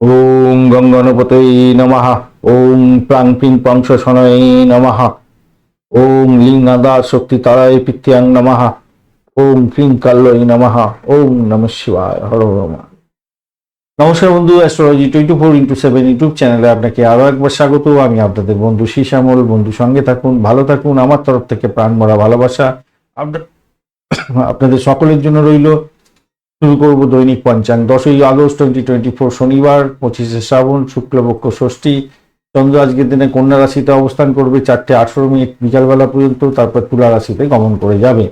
ওম গঙ্গনপতৈ নমঃ। ওম প্রাং পিং পংশ শনয় নমঃ। ওম লিং আদা শক্তি তারায় পিত্যাং নমঃ। ওম ক্রিং কাল্লয় নমঃ। ওম নম শিবায়। হর হর মা। নমস্কার বন্ধু astrology twenty four into seven YouTube চ্যানেলে আপনাকে আরও একবার স্বাগত। আমি আপনাদের বন্ধু শ্যামল বন্ধু সঙ্গে থাকুন, ভালো থাকুন। আমার তরফ থেকে প্রাণ মরা ভালোবাসা। আপনাদের সকলের জন্য রইল। শুরু করব দৈনিক পঞ্চাং। দশই আগস্ট টোয়েন্টি টোয়েন্টি ফোর শনিবার, পঁচিশে শ্রাবণ শুক্লপক্ষ ষষ্ঠী। চন্দ্র আজকের দিনে কন্যা রাশিতে অবস্থান করবে চারটে আঠারো মিনিট বিকালবেলা পর্যন্ত, তারপর তুলা রাশিতে গমন করে যাবে।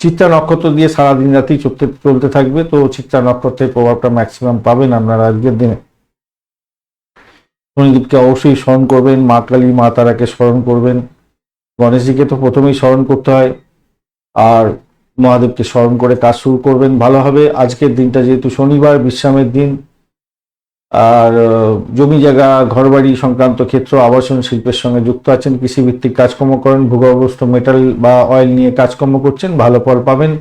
চিত্রা নক্ষত্র দিয়ে সারাদিন রাতেই চলতে চলতে থাকবে, তো চিত্রা নক্ষত্রের প্রভাবটা ম্যাক্সিমাম পাবেন আপনারা আজকের দিনে। শনিদেবকে অবশ্যই স্মরণ করবেন, মা কালী, মা তারাকে স্মরণ করবেন। গণেশজিকে তো প্রথমেই স্মরণ করতে হয়। আর মহাদেবকে স্মরণ করে কাজ শুরু করবেন, ভালো হবে। আজকের দিনটা যেহেতু শনিবার, বিশ্রামের দিন, আর জমি জায়গা, ঘরবাড়ি সংক্রান্ত ক্ষেত্র, আবাসন শিল্পের সঙ্গে যুক্ত আছেন, কৃষিভিত্তিক কাজকর্ম করেন, ভূগর্ভস্থ মেটাল বা অয়েল নিয়ে কাজকর্ম করছেন, ভালো ফল পাবেন।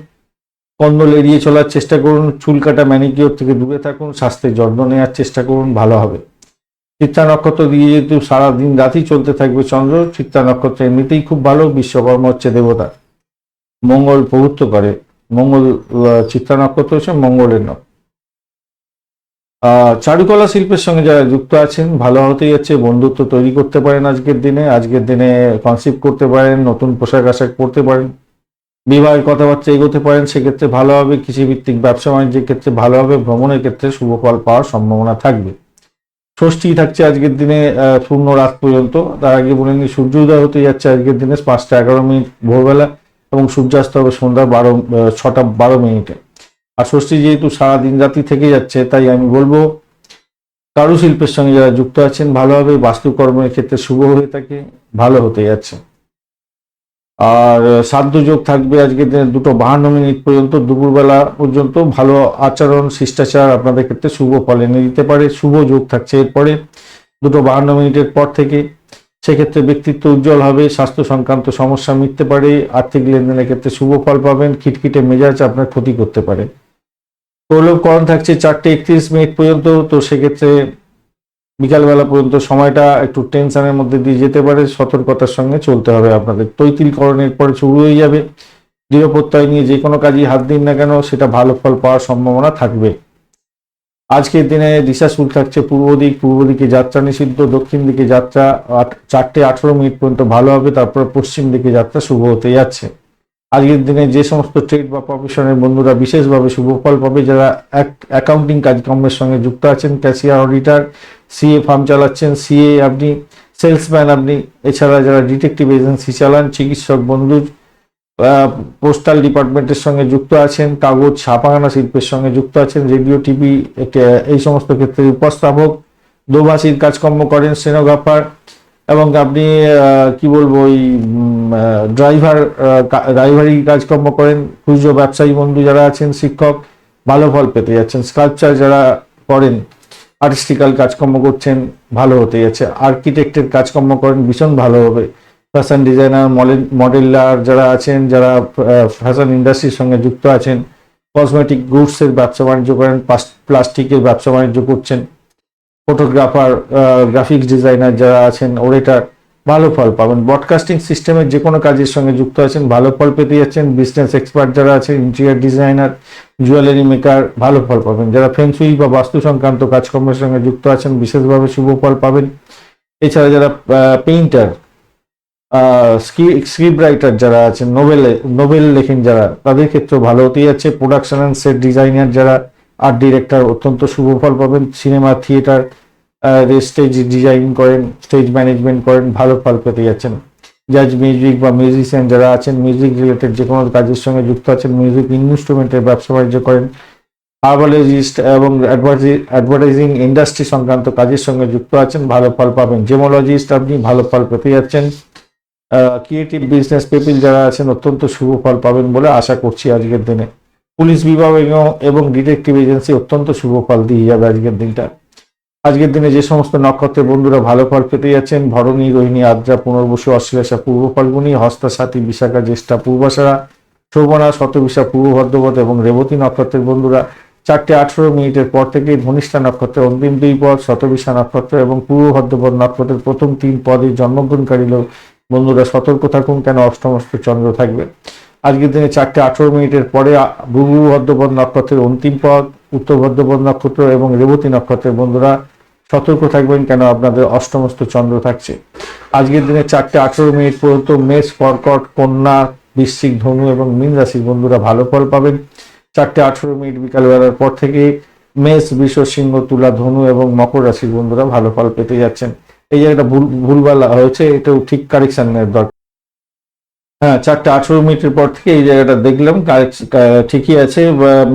কন্দল এড়িয়ে চলার চেষ্টা করুন, চুল কাটা ম্যানিকিওর থেকে দূরে থাকুন, স্বাস্থ্যের যত্ন নেওয়ার চেষ্টা করুন, ভালো হবে। চিত্রা নক্ষত্র দিয়ে যেহেতু সারাদিন রাতই চলতে থাকবে চন্দ্র, চিত্রা নক্ষত্র এমনিতেই খুব ভালো, বিশ্বকর্মা হচ্ছে দেবতা। মঙ্গল প্রভুত্ব করে। মঙ্গল চিত্রা নক্ষত্র হচ্ছে মঙ্গলের নক্ষত্র চারুকলা শিল্পের সঙ্গে যারা যুক্ত আছেন, ভালো হতেই যাচ্ছে, বন্ধুত্ব তৈরি করতে পারেন আজকের দিনে। আজকের দিনে কনসিভ করতে পারেন, নতুন পোশাক আশাক পরতে পারেন, বিবাহের কথাবার্তা এগোতে পারেন, সেক্ষেত্রে ভালো হবে। কৃষিভিত্তিক ব্যবসা বাণিজ্যের ক্ষেত্রে ভালো হবে, ভ্রমণের ক্ষেত্রে শুভ ফল পাওয়ার সম্ভাবনা থাকবে। ষষ্ঠী থাকছে আজকের দিনে পূর্ণ রাত পর্যন্ত। তার আগে বলে নিই সূর্য উদয় হতে যাচ্ছে আজকের দিনে, পাঁচটা এগারো মিনিট ভোরবেলা। এবং সূর্যাস্ত হবে সন্ধ্যা বারো ছটা বারো মিনিটে। আর ষষ্ঠী যেহেতু সারা দিন রাতি থেকে যাচ্ছে, তাই আমি বলব কারুশিল্পের সঙ্গে যারা যুক্ত আছেন ভালোভাবে বাস্তুকর্মের ক্ষেত্রে শুভ হয়ে থাকে, ভালো হতে যাচ্ছে। আর সাধ্য যোগ থাকবে আজকের দিনে দুটো বাহান্ন মিনিট পর্যন্ত, দুপুরবেলা পর্যন্ত, ভালো আচরণ, শিষ্টাচার আপনাদের ক্ষেত্রে শুভ ফল এনে দিতে পারে, শুভ যোগ থাকছে এরপরে, দুটো বাহান্ন মিনিটের পর থেকে। সেক্ষেত্রে ব্যক্তিত্ব উজ্জ্বল হবে, স্বাস্থ্য সংক্রান্ত সমস্যা মিটতে পারে, আর্থিক লেনদেনের ক্ষেত্রে শুভ ফল পাবেন, খিটখিটে মেজাজ আপনার ক্ষতি করতে পারে। প্রলোভকরণ থাকছে চারটে একত্রিশ মিনিট পর্যন্ত, তো সেক্ষেত্রে বিকালবেলা পর্যন্ত সময়টা একটু টেনশনের মধ্যে দিয়ে যেতে পারে, সতর্কতার সঙ্গে চলতে হবে আপনাদের। তৈতিলকরণের পরে শুরু হয়ে যাবে। দৃঢ় প্রত্যয় নিয়ে যে কোনো কাজই হাত দিন না কেন, সেটা ভালো ফল পাওয়ার সম্ভাবনা থাকবে। আজকের দিনে দিশা শুরু থাকছে পূর্ব দিক, পূর্ব দিকে যাত্রা নিষিদ্ধ, দক্ষিণ দিকে যাত্রা চারটে আঠারো মিনিট পর্যন্ত ভালো হবে, তারপর পশ্চিম দিকে যাত্রা শুভ হতে যাচ্ছে। আজকের দিনে যে সমস্ত ট্রেড বা প্রফেশনের বন্ধুরা বিশেষভাবে শুভ ফল পাবে, যারা অ্যাকাউন্টিং কাজকর্মের সঙ্গে যুক্ত আছেন ক্যাশিয়ার অডিটার সিএ ফার্ম চালাচ্ছেন সিএ আপনি সেলসম্যান আপনি, এছাড়া যারা ডিটেকটিভ এজেন্সি চালান, চিকিৎসক, বন্ধু পোস্টাল ডিপার্টমেন্টের সঙ্গে যুক্ত আছেন, কাগজ ছাপাখানা শিল্পের সঙ্গে যুক্ত আছেন, রেডিও, টিভি এই সমস্ত ক্ষেত্রে উপস্থাপক। দোভাষীর কাজকর্ম করেন স্টেনোগ্রাফার এবং আপনি কি বলব, ওই ড্রাইভার ড্রাইভারি কাজকর্ম করেন। খুচরো ব্যবসায়ী বন্ধু যারা আছেন, শিক্ষক, ভালো ফল পেতে যাচ্ছেন। স্কাল্পচার যারা করেন আর্টিস্টিক্যাল কাজকর্ম করছেন, ভালো হতে যাচ্ছে। আর্কিটেক্টের কাজকর্ম করেন, ভীষণ ভালো হবে। ফ্যাশন ডিজাইনার মডেলার যারা আছেন, যারা ফ্যাশন ইন্ডাস্ট্রির সঙ্গে যুক্ত আছেন কসমেটিক গুডসের ব্যবসা বাণিজ্য করেন প্লাস্টিকের ব্যবসা বাণিজ্য করছেন ফটোগ্রাফার গ্রাফিক্স ডিজাইনার যারা আছেন ওরেটার ভালো ফল পাবেন। ব্রডকাস্টিং সিস্টেমের যে কোনো কাজের সঙ্গে যুক্ত আছেন, ভালো ফল পেতে যাচ্ছেন বিজনেস এক্সপার্ট যারা আছেন ইন্টেরিয়ার ডিজাইনার জুয়েলারি মেকার ভালো ফল পাবেন। যারা ফেন্সুই বা বাস্তু সংক্রান্ত কাজকর্মের সঙ্গে যুক্ত আছেন, বিশেষভাবে শুভ ফল পাবেন। এছাড়া যারা পেইন্টার স্ক্রিপ্ট রাইটার যারা আছেন নোবেল নোবেল লেখেন যারা, তাদের ক্ষেত্রেও ভালো হতেই যাচ্ছে। প্রোডাকশন অ্যান্ড সেট ডিজাইনার যারা আর্ট ডিরেক্টর অত্যন্ত শুভ ফল পাবেন। সিনেমা থিয়েটার স্টেজ ডিজাইন করেন স্টেজ ম্যানেজমেন্ট করেন, ভালো ফল পেতে যাচ্ছেন। জাজ মিউজিক বা মিউজিশিয়ান যারা আছেন মিউজিক রিলেটেড যে কোনো কাজের সঙ্গে যুক্ত আছেন মিউজিক ইনস্ট্রুমেন্টের ব্যবসা বাণিজ্য করেন হার্বালজিস্ট এবং অ্যাডভার্টাইজিং ইন্ডাস্ট্রি সংক্রান্ত কাজের সঙ্গে যুক্ত আছেন, ভালো ফল পাবেন। জেমোলজিস্ট আপনি ভালো ফল পেতে যাচ্ছেন। ক্রিয়েটিভ বিজনেস পিপিল যারা আছেন অত্যন্ত শুভ ফল পাবেন বলে আশা করছি আজকের দিনে। পুলিশ বিভাগ এবং- ডিটেকটিভ এজেন্সি অত্যন্ত শুভ ফল দিয়ে যাবে আজকের দিনটা। আজকের দিনে যে সমস্ত নক্ষত্রের বন্ধুরা ভালো ফল পেতে যাচ্ছেন, ভরণী, রোহিণী, আদ্রা, পুনর্বসু অশ্লেষা পূর্ব ফাল্গুনী হস্তা সাথী বিশাখা, জ্যেষ্ঠা, পূর্বাশারা, শোভনা, শতবিশা পূর্ব ভদ্রপদ এবং রেবতী নক্ষত্রের বন্ধুরা চারটে আঠেরো মিনিটের পর থেকে ধনিষ্ঠা নক্ষত্রের অন্তিম দুই পদ, শতবিশা নক্ষত্র এবং পূর্ব ভদ্রপদ নক্ষত্রের প্রথম তিন পদে জন্মগ্রহণকারী লোক বন্ধুরা সতর্ক থাকুন, কেন অষ্টমস্ত চন্দ্র থাকবে? আজকের দিনে চারটে আঠেরো মিনিটের পরে পূর্ব ভদ্রপদ নক্ষত্রের অন্তিম পদ, উত্তর ভদ্রপদ নক্ষত্র এবং রেবতী নক্ষত্রের বন্ধুরা সতর্ক থাকবেন, কেন আপনাদের অষ্টমস্ত চন্দ্র থাকছে। আজকের দিনে চারটে আঠেরো মিনিট পর্যন্ত মেষ, কর্কট, কন্যা, বৃশ্চিক ধনু এবং মীন রাশির বন্ধুরা ভালো ফল পাবেন। চারটে আঠেরো মিনিট বিকালবেলার পর থেকে মেষ, বৃষ, সিংহ, তুলা, ধনু এবং মকর রাশির বন্ধুরা ভালো ফল পেতে যাচ্ছেন। এই জায়গাটা ভুল, ভুলভাল হয়েছে, এটাও ঠিক কারেকশনের দরকার। হ্যাঁ চারটে আঠেরো মিনিটের পর থেকে এই জায়গাটা দেখলাম ঠিকই আছে।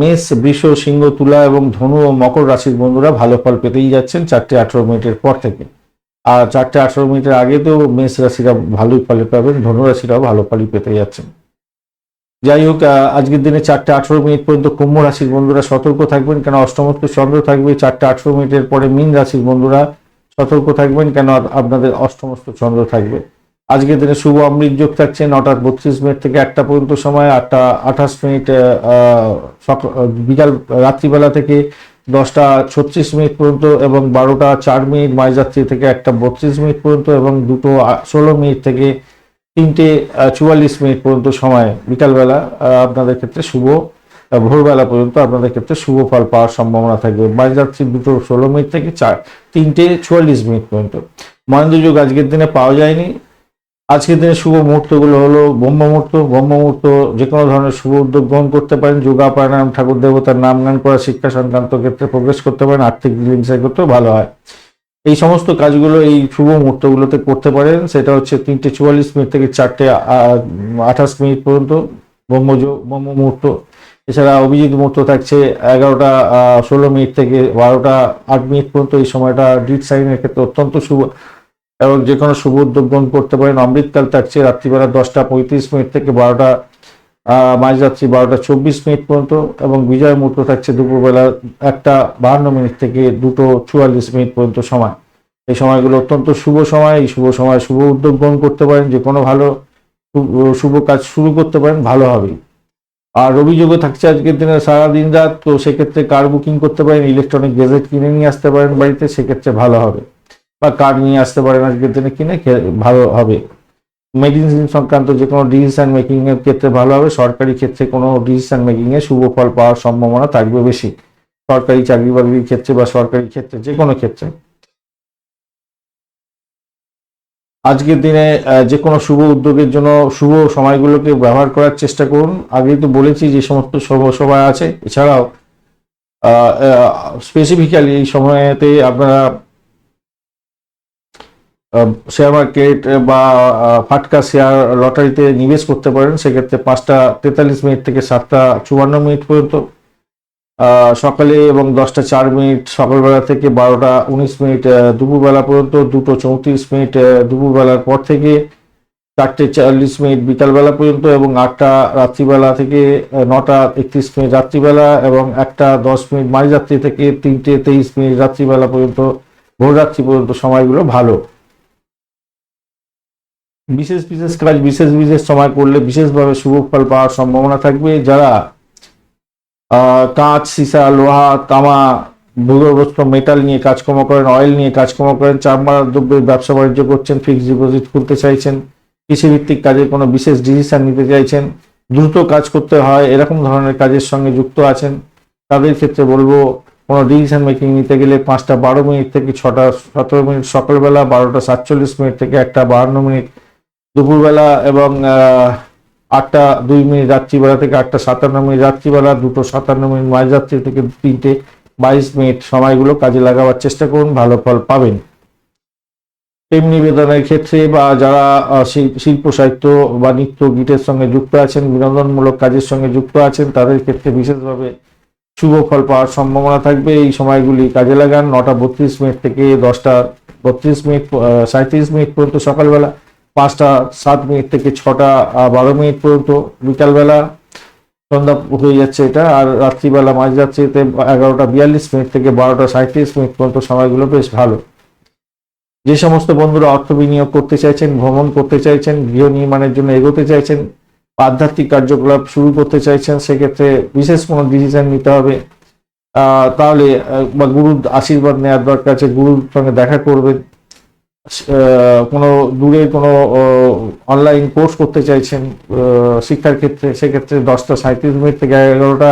মেষ, বৃষ, সিংহ, তুলা এবং ধনু ও মকর রাশির বন্ধুরা ভালো ফল পেতেই যাচ্ছেন চারটে আঠেরো মিনিটের পর থেকে। আর চারটে আঠেরো মিনিটের আগে তো মেষ রাশিরা ভালোই ফলে পাবেন, ধনু রাশিরাও ভালো ফলই পেতে যাচ্ছেন। যাই হোক আজকের দিনে চারটে আঠেরো মিনিট পর্যন্ত কুম্ভ রাশির বন্ধুরা সতর্ক থাকবেন কেন অষ্টমস্ত চন্দ্র থাকবে। চারটে আঠেরো মিনিটের পরে মীন রাশির বন্ধুরা সতর্ক থাকবেন কেন আপনাদের অষ্টমস্ত চন্দ্র থাকবে। আজকের দিনে শুভ অমৃত যোগ থাকছে নটা বত্রিশ মিনিট থেকে একটা পর্যন্ত সময়, আটটা আঠাশ মিনিট বিকাল রাত্রিবেলা থেকে দশটা ছত্রিশ মিনিট পর্যন্ত এবং বারোটা চার মিনিট মাঝরাত্রি থেকে একটা বত্রিশ মিনিট পর্যন্ত এবং দুটো ষোলো মিনিট থেকে তিনটে চুয়াল্লিশ মিনিট পর্যন্ত সময় বিকালবেলা আপনাদের ক্ষেত্রে শুভ। ভোরবেলা পর্যন্ত আপনাদের ক্ষেত্রে শুভ ফল পাওয়ার সম্ভাবনা থাকবে। মাঝরাত্রি দুটো ষোলো মিনিট থেকে চার, তিনটে চুয়াল্লিশ মিনিট পর্যন্ত। মহেন্দ্র যুগ আজকের দিনে পাওয়া যায়নি। আজকের দিনে শুভ মুহূর্তগুলো হলো ব্রহ্ম মুহূর্ত। ব্রহ্ম মুহূর্ত যে কোনো ধরনের শুভ উদ্যোগ গ্রহণ করতে পারেন। যোগা প্রাণায়াম ঠাকুর দেবতার নাম গান করা, শিক্ষা সংক্রান্ত ক্ষেত্রে প্রবেশ করতে পারেন। আর্থিক বিলিংসের ক্ষেত্রেও ভালো হয়। এই সমস্ত কাজগুলো এই শুভ মুহূর্তগুলোতে করতে পারেন। সেটা হচ্ছে তিনটে চুয়াল্লিশ মিনিট থেকে চারটে আঠাশ মিনিট পর্যন্ত ব্রহ্মযোগ, ব্রহ্ম মুহূর্ত। এছাড়া অভিজিৎ মুহূর্ত থাকছে এগারোটা ষোলো মিনিট থেকে বারোটা, আট মিনিট পর্যন্ত এই সময়টা ডিট সাইনের ক্ষেত্রে অত্যন্ত শুভ এবং যে কোনো শুভ উদ্যোগ গ্রহণ করতে পারেন। অমৃতকাল থাকছে রাত্রিবেলা দশটা পঁয়ত্রিশ মিনিট থেকে বারোটা মাঝরাত্রি বারোটা চব্বিশ মিনিট পর্যন্ত এবং বিজয় মুহূর্ত থাকছে দুপুরবেলা একটা বাহান্ন মিনিট থেকে দুটো চুয়াল্লিশ মিনিট পর্যন্ত সময়। এই সময়গুলো অত্যন্ত শুভ সময়। এই শুভ সময় শুভ উদ্যোগ গ্রহণ করতে পারেন। যে কোনো ভালো, শুভ কাজ শুরু করতে পারেন। ভালো হবেই আর রবিযোগও থাকছে আজকের দিনে সারা দিন রাত, তো সেক্ষেত্রে কার বুকিং করতে পারেন? ইলেকট্রনিক গেজেট কিনে নিয়ে আসতে পারেন বাড়িতে, সেক্ষেত্রে ভালো হবে। বা কার্ড নিয়ে আসতে পারেন আজকের দিনে কিনে ভালো হবে। মেডিসিন সংক্রান্ত যে কোনো ডিসিশন মেকিং এর ক্ষেত্রে ভালো হবে। সরকারি ক্ষেত্রে কোনো ডিসিশন মেকিং এ শুভ ফল পাওয়ার সম্ভাবনা থাকবে বেশি। সরকারি চাকরি বাকরির ক্ষেত্রে বা সরকারি ক্ষেত্রে, যে কোনো ক্ষেত্রে। আজকের দিনে যে কোনো শুভ উদ্যোগের জন্য শুভ সময়গুলোকে ব্যবহার করার চেষ্টা করুন। আগেই তো বলেছি যে সমস্ত শুভ সময় আছে। এছাড়াও স্পেসিফিক্যালি এই সময়েতে আপনারা শেয়ার মার্কেট বা ফাটকা শেয়ার লটারিতে নিবেশ করতে পারেন। সেক্ষেত্রে পাঁচটা তেতাল্লিশ মিনিট থেকে সাতটা চুয়ান্ন মিনিট পর্যন্ত সকালে এবং দশটা চার মিনিট, সকালবেলা থেকে বারোটা উনিশ মিনিট দুপুরবেলা পর্যন্ত, দুটো চৌত্রিশ মিনিট দুপুরবেলার পর থেকে চারটে চল্লিশ মিনিট, বিকালবেলা পর্যন্ত এবং আটটা রাত্রিবেলা থেকে নটা একত্রিশ মিনিট রাত্রিবেলা এবং একটা দশ মিনিট মাঝরাত্রি থেকে তিনটে তেইশ মিনিট রাত্রিবেলা পর্যন্ত ভোররাত্রি পর্যন্ত সময়গুলো ভালো। বিশেষ বিশেষ কাজ, বিশেষ বিশেষ সময় করলে বিশেষভাবে শুভ ফল পাওয়ার সম্ভাবনা থাকবে। যারা কাঁচ, সীসা, লোহা, তামা, ভূগর্ভস্থ মেটাল নিয়ে কাজকর্ম করেন অয়েল নিয়ে কাজকর্ম করেন চামড়া দ্রব্যের ব্যবসা বাণিজ্য করছেন ফিক্সড ডিপোজিট খুলতে চাইছেন, কৃষিভিত্তিক কাজে কোনো বিশেষ ডিসিশন নিতে চাইছেন, দ্রুত কাজ করতে হয়, এরকম ধরনের কাজের সঙ্গে যুক্ত আছেন, তাদের ক্ষেত্রে বলব, কোনো ডিসিশন মেকিং নিতে গেলে পাঁচটা বারো মিনিট থেকে ছটা, সতেরো মিনিট সকালবেলা, বারোটা সাতচল্লিশ মিনিট থেকে একটা বাহান্ন মিনিট দুপুরবেলা এবং আটটা দুই মিনিট রাত্রিবেলা থেকে আটটা সাতান্ন মিনিট রাত্রিবেলা দুটো সাতান্ন মিনিট মাঝরাত্রি থেকে তিনটে বাইশ মিনিট সময়গুলো কাজে লাগাবার চেষ্টা করুন ভালো ফল পাবেন। প্রেম নিবেদনের ক্ষেত্রে বা যারা শিল্প সাহিত্য বা নৃত্য গীতের সঙ্গে যুক্ত আছেন বিনোদনমূলক কাজের সঙ্গে যুক্ত আছেন তাদের ক্ষেত্রে বিশেষভাবে শুভ ফল পাওয়ার সম্ভাবনা থাকবে। এই সময়গুলি কাজে লাগান। নটা বত্রিশ মিনিট থেকে দশটা বত্রিশ মিনিট আহ, সাঁইত্রিশ মিনিট পর্যন্ত সকালবেলা পাঁচটা, সাত মিনিট থেকে ছটা বারো মিনিট পর্যন্ত বিকালবেলা সন্ধ্যা হয়ে যাচ্ছে এটা, আর রাত্রিবেলা মাঝরাত্রিতে এগারোটা বিয়াল্লিশ মিনিট থেকে বারোটা সাঁইত্রিশ মিনিট পর্যন্ত সময়গুলো বেশ ভালো। যে সমস্ত বন্ধুরা অর্থ বিনিয়োগ করতে চাইছেন, ভ্রমণ করতে চাইছেন, গৃহ নির্মাণের জন্য এগোতে চাইছেন, আধ্যাত্মিক কার্যকলাপ শুরু করতে চাইছেন, সেক্ষেত্রে বিশেষ কোনো ডিসিশন নিতে হবে। তাহলে বা গুরুর আশীর্বাদ নেওয়ার দরকার আছে, গুরুর সঙ্গে দেখা করবেন। কোনো দূরে কোনো অনলাইন কোর্স করতে চাইছেন শিক্ষার ক্ষেত্রে, সেক্ষেত্রে দশটা সাঁত্রিশ মিনিট থেকে এগারোটা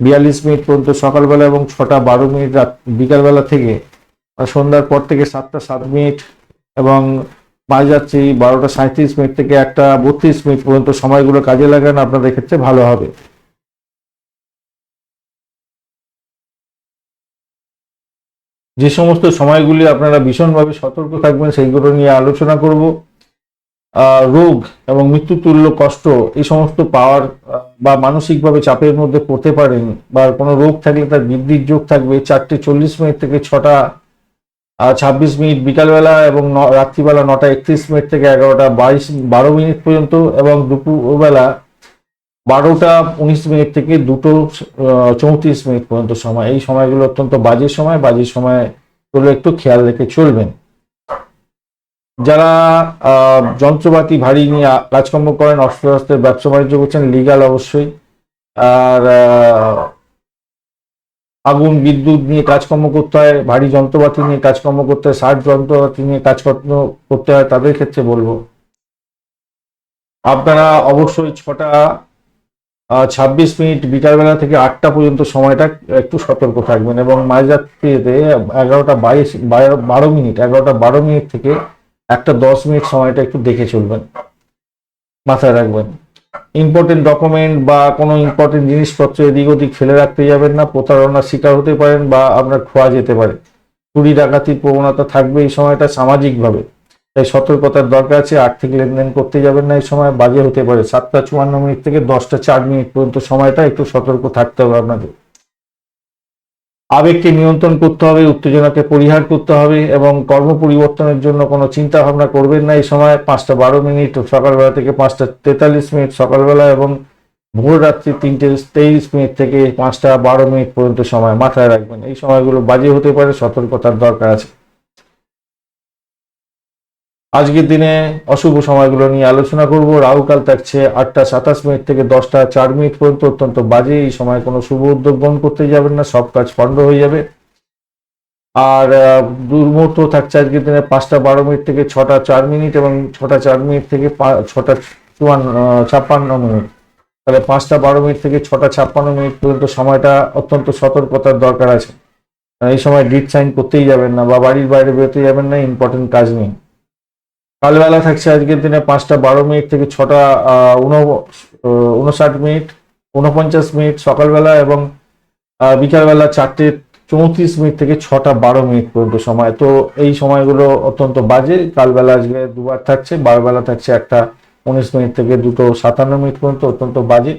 বিয়াল্লিশ মিনিট পর্যন্ত সকালবেলা এবং ছটা বারো মিনিট রাত, বিকালবেলা থেকে সন্ধ্যার পর থেকে সাতটা সাত মিনিট এবং পাওয়া মাঝরাত্রি বারোটা সাঁত্রিশ মিনিট থেকে একটা বত্রিশ মিনিট পর্যন্ত সময়গুলো কাজে লাগান, আপনাদের ক্ষেত্রে ভালো হবে। যে সমস্ত সময়গুলি আপনারা ভীষণভাবে সতর্ক থাকবেন, সেইগুলো নিয়ে আলোচনা করব। রোগ এবং মৃত্যুতুল্য কষ্ট, এই সমস্ত পাওয়ার বা মানসিকভাবে চাপের মধ্যে পড়তে পারেন, বা কোনো রোগ থাকলে তার বৃদ্ধির যোগ থাকবে। চারটে চল্লিশ মিনিট থেকে ছটা ছাব্বিশ মিনিট বিকালবেলা এবং রাত্রিবেলা নটা একত্রিশ মিনিট থেকে এগারোটা বাইশ, বারো মিনিট পর্যন্ত এবং দুপুরবেলা বারোটা উনিশ মিনিট থেকে দুটো চৌত্রিশ মিনিট পর্যন্ত সময়। এই সময়গুলো অত্যন্ত বাজে সময়। বাজে সময়গুলো একটু খেয়াল রেখে চলবেন। যারা যন্ত্রপাতি, ভারী নিয়ে কাজকর্ম করেন অস্ত্র শস্ত্রের ব্যবসা বাণিজ্য করছেন লিগাল অবশ্যই। আর আগুন, বিদ্যুৎ নিয়ে কাজকর্ম করতে হয়, ভারী যন্ত্রপাতি নিয়ে কাজকর্ম করতে হয় ষাট যন্ত্রপাতি নিয়ে কাজকর্ম করতে হয়, তাদের ক্ষেত্রে বলব। আপনারা অবশ্যই ছটা ছাব্বিশ মিনিট বিকালবেলা থেকে আটটা পর্যন্ত সময়টা একটু সতর্ক থাকবেন এবং মাঝরাত্রিতে এগারোটা বাইশ, বারো মিনিট, এগারোটা বারো মিনিট থেকে একটা দশ মিনিট সময়টা একটু দেখে চলবেন। মাথায় রাখবেন। ইম্পর্টেন্ট ডকুমেন্ট বা কোনো ইম্পর্টেন্ট জিনিসপত্র এদিক ওদিক ফেলে রাখতে যাবেন না, প্রতারণার শিকার হতে পারেন বা আপনার খোয়া যেতে পারে। চুরি, ডাকাতির প্রবণতা থাকবে এই সময়টা সামাজিকভাবে। তাই সতর্কতার দরকার আছে, আর্থিক লেনদেন করতে যাবেন না এই সময়, বাজে হতে পারে। সাতটা চুয়ান্ন মিনিট থেকে দশটা চার মিনিট পর্যন্ত সময়টা একটু সতর্ক থাকতে হবে আপনাদের। আবেগকে নিয়ন্ত্রণ করতে হবে, উত্তেজনাকে পরিহার করতে হবে এবং কর্ম পরিবর্তনের জন্য কোনো চিন্তা ভাবনা করবেন না। এই সময় পাঁচটা বারো মিনিট, সকালবেলা থেকে পাঁচটা তেতাল্লিশ মিনিট, সকালবেলা এবং ভোর রাত্রি তিনটে তেইশ মিনিট থেকে পাঁচটা বারো মিনিট পর্যন্ত সময় মাথায় রাখবেন। এই সময়গুলো বাজে হতে পারে, সতর্কতার দরকার আছে। আজকের দিনে অশুভ সময়গুলো নিয়ে আলোচনা করব। রাহুকাল থাকছে আটটা সাতাশ মিনিট থেকে দশটা চার মিনিট পর্যন্ত অত্যন্ত বাজে। এই সময় কোনো শুভ উদ্যোগ গ্রহণ করতে যাবেন না, সব কাজ পণ্ড হয়ে যাবে। আর দুর্মুহূর্ত থাকছে আজকের দিনে পাঁচটা বারো মিনিট থেকে ছটা চার মিনিট এবং ছটা চার মিনিট থেকে ছটা চুয়ান্ন ছাপ্পান্ন মিনিট। তাহলে পাঁচটা বারো মিনিট থেকে ছটা ছাপ্পান্ন মিনিট পর্যন্ত সময়টা অত্যন্ত সতর্কতার দরকার আছে। এই সময় ডিট সাইন করতেই যাবেন না বা বাড়ির বাইরে বেরোতে যাবেন না ইম্পর্টেন্ট কাজ নেই। কালবেলা থাকছে আজকের দিনে পাঁচটা বারো মিনিট থেকে ছটা উনষাট মিনিট, উনপঞ্চাশ মিনিট সকালবেলা এবং বিকালবেলা চারটে চৌত্রিশ মিনিট থেকে ছটা বারো মিনিট পর্যন্ত সময়। তো এই সময়গুলো অত্যন্ত বাজে। কালবেলা আজকে দুবার থাকছে, বারোবেলা থাকছে একটা উনিশ মিনিট থেকে দুটো সাতান্ন মিনিট পর্যন্ত অত্যন্ত বাজে।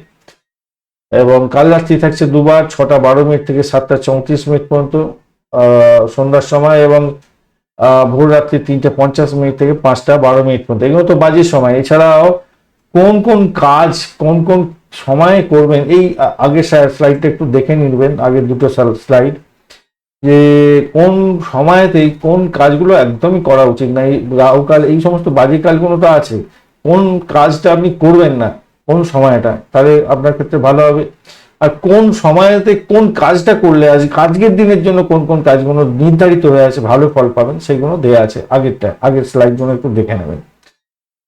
এবং কাল রাত্রি থাকছে দুবার, ছটা বারো মিনিট থেকে সাতটা চৌত্রিশ মিনিট পর্যন্ত সন্ধ্যার সময় এবং ভোর রাত্রি তিনটে পঞ্চাশ মিনিট থেকে পাঁচটা বারো মিনিট পর্যন্ত এগুলো তো বাজে সময়। এছাড়াও কোন কোন কাজ কোন কোন সময়ে করবেন, এই আ- আগের স্লাইডটা একটু দেখে নিবেন, আগের দুটো স্লাইড যে কোন সময়তে কোন কাজগুলো একদমই করা উচিত না। এই রাহুকাল এই সমস্ত বাজে কালগুলো তো আছে। কোন কাজটা আপনি করবেন না কোন সময়টা? তাহলে আপনার ক্ষেত্রে ভালো হবে। আর কোন সময়তে কোন কাজটা করলে, আজ আজকের দিনের জন্য কোন কোন কাজগুলো নির্ধারিত হয়ে আছে, ভালো ফল পাবেন, সেগুলো দেয়া আছে আগেরটা, আগের স্লাইডগুলো একটু দেখে নেবেন।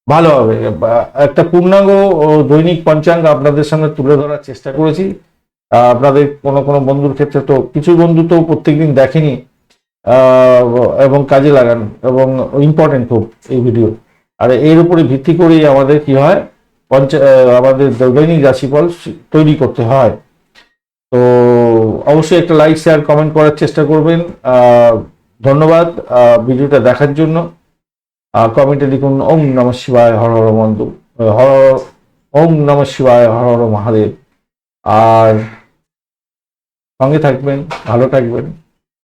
ভালো হবে। একটা পূর্ণাঙ্গ দৈনিক পঞ্চাঙ্গ আপনাদের সামনে তুলে ধরার চেষ্টা করেছি। আপনাদের কোনো কোনো বন্ধুর ক্ষেত্রে তো কিছু বন্ধু তো প্রত্যেকদিন দেখেনি। এবং কাজে লাগান, এবং ইম্পর্টেন্ট খুব এই ভিডিও আর এর উপরে ভিত্তি করেই আমাদের কি হয় আমাদের দৈনিক রাশিফল তৈরি করতে হয়। তো অবশ্যই একটা লাইক শেয়ার কমেন্ট করার চেষ্টা করবেন। ধন্যবাদ ভিডিওটা দেখার জন্য। কমেন্টে লিখুন, ওম নম শিবায় হর হর বন্ধু হর, ওম নম শিবায় হর হর মহাদেব। আর সঙ্গে থাকবেন, ভালো থাকবেন।